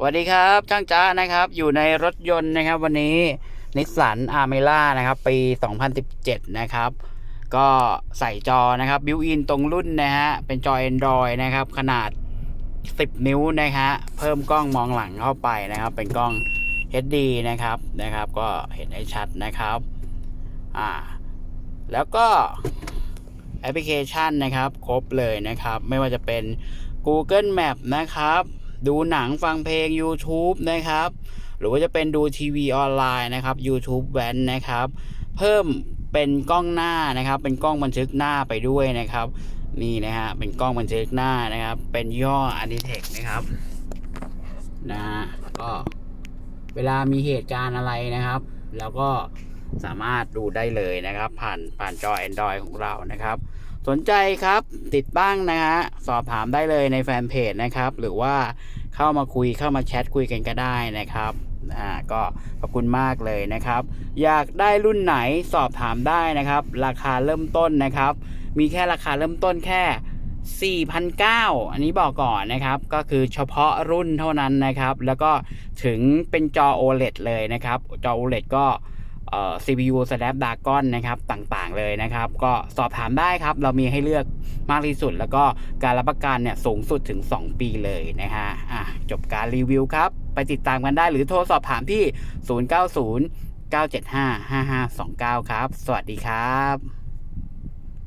สวัสดีครับช่างจ้านะครับ อยู่ในรถยนต์นะครับ วันนี้นิสสันอาร์เมล่านะครับ ปี 2017 นะครับ ก็ใส่จอนะครับบิวอินตรงรุ่นนะฮะ เป็นจอ Android นะครับ ขนาด 10 นิ้วนะฮะ เพิ่มกล้องมองหลังเข้าไปนะครับ เป็นกล้อง HD นะครับนะครับ ก็เห็นได้ชัดนะครับอ่าแล้วก็แอปพลิเคชันนะครับ ครบเลยนะครับ ไม่ว่าจะเป็น Google Map นะครับ ดูหนังฟังเพลง YouTube นะครับ หรือว่าจะเป็นดูทีวีออนไลน์นะครับ YouTube แวนนะครับ เพิ่มเป็นกล้องหน้านะครับ เป็นกล้องบันทึกหน้าไปด้วยนะครับ นี่นะฮะเป็นกล้องบันทึกหน้านะครับ เป็นยี่ห้อ a n i t e c นะครับนะฮะก็เวลามีเหตุการณ์อะไรนะครับ แล้วก็สามารถดูได้เลยนะครับ ผ่านผ่านจอ Android ของเรานะครับ สนใจครับติดตั้งนะฮะสอบถามได้เลยในแฟนเพจนะครับ หรือว่าเข้ามาคุยเข้ามาแชทคุยกันก็ได้นะครับอ่าก็ขอบคุณมากเลยนะครับ อยากได้รุ่นไหนสอบถามได้นะครับ ราคาเริ่มต้นนะครับ มีแค่ราคาเริ่มต้นแค่4,900อันนี้บอกก่อนนะครับ ก็คือเฉพาะรุ่นเท่านั้นนะครับ แล้วก็ถึงเป็นจอ OLED เลยนะครับ จอ OLED ก็ CPU Snapdragon นะครับต่างๆเลยนะครับ ก็สอบถามได้ครับ เรามีให้เลือกมากที่สุด แล้วก็การรับประกันเนี่ยสูงสุดถึง 2 ปีเลยนะฮะอะจบการรีวิวครับ ไปติดตามกันได้หรือโทรสอบถามที่ 090 975 5529 ครับ สวัสดีครับ